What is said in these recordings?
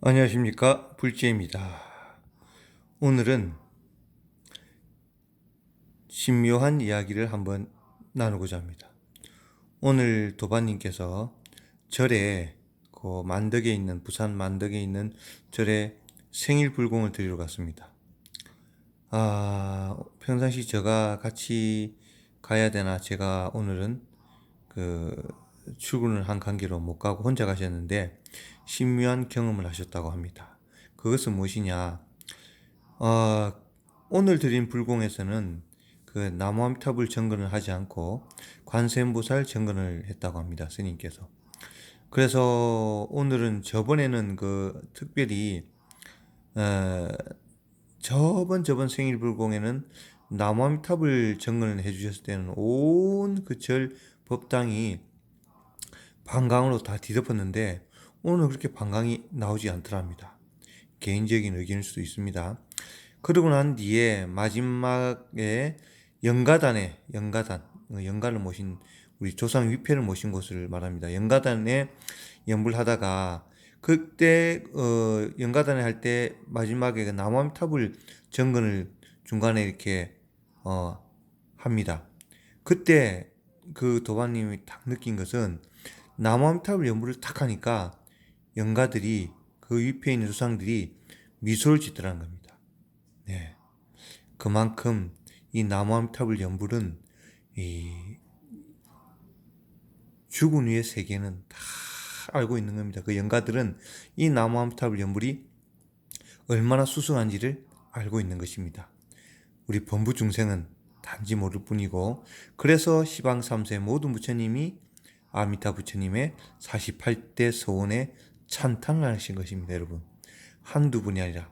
안녕하십니까 불지입니다. 오늘은 신묘한 이야기를 한번 나누고자 합니다. 오늘 도반님께서 절에 그 만덕에 있는 부산 만덕에 있는 절에 생일 불공을 드리러 갔습니다. 아 평상시 제가 같이 가야 되나 제가 오늘은 그 출근을 한 관계로 못 가고 혼자 가셨는데 신묘한 경험을 하셨다고 합니다. 그것은 무엇이냐? 어, 오늘 드린 불공에서는 그 나무암탑을 정근을 하지 않고 관세음보살 정근을 했다고 합니다. 스님께서. 그래서 오늘은 저번에는 그 특별히 어, 저번 저번 생일 불공에는 나무암탑을 정근을 해주셨을 때는 온 그 절 법당이 반강으로 다 뒤덮었는데 오늘 그렇게 반강이 나오지 않더랍니다. 개인적인 의견일 수도 있습니다. 그러고 난 뒤에 마지막에 영가단에 영가단 어, 영가를 모신 우리 조상 위패를 모신 곳을 말합니다. 영가단에 연불하다가 그때 어, 영가단에 할 때 마지막에 그 나무탑을 정근을 중간에 이렇게 어, 합니다. 그때 그 도반님이 딱 느낀 것은 나무암탑을 연불을 탁 하니까 영가들이 그 위패에 있는 조상들이 미소를 짓더라는 겁니다. 네. 그만큼 이 나무암탑을 연불은 이 죽은 후의 세계는 다 알고 있는 겁니다. 그 영가들은 이 나무암탑을 연불이 얼마나 수승한지를 알고 있는 것입니다. 우리 범부 중생은 단지 모를 뿐이고 그래서 시방 3세 모든 부처님이 아미타 부처님의 48대 서원에 찬탄을 하신 것입니다, 여러분. 한두 분이 아니라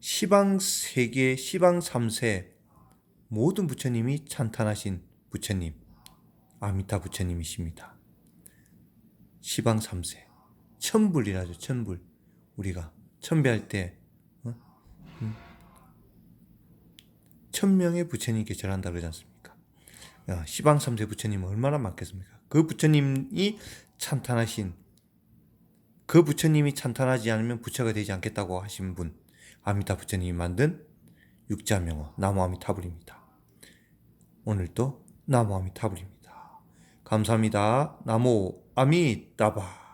시방 세계 시방 3세 모든 부처님이 찬탄하신 부처님 아미타 부처님이십니다. 시방 3세 천불이라죠, 천불. 우리가 천배할 때 어? 음? 천명의 부처님께 절한다 그러지 않습니까? 야, 시방 3세 부처님은 얼마나 많겠습니까? 그 부처님이 찬탄하신 그 부처님이 찬탄하지 않으면 부처가 되지 않겠다고 하신 분 아미타 부처님이 만든 육자명어 나무 아미타불입니다. 오늘도 나무 아미타불입니다. 감사합니다. 나무 아미타바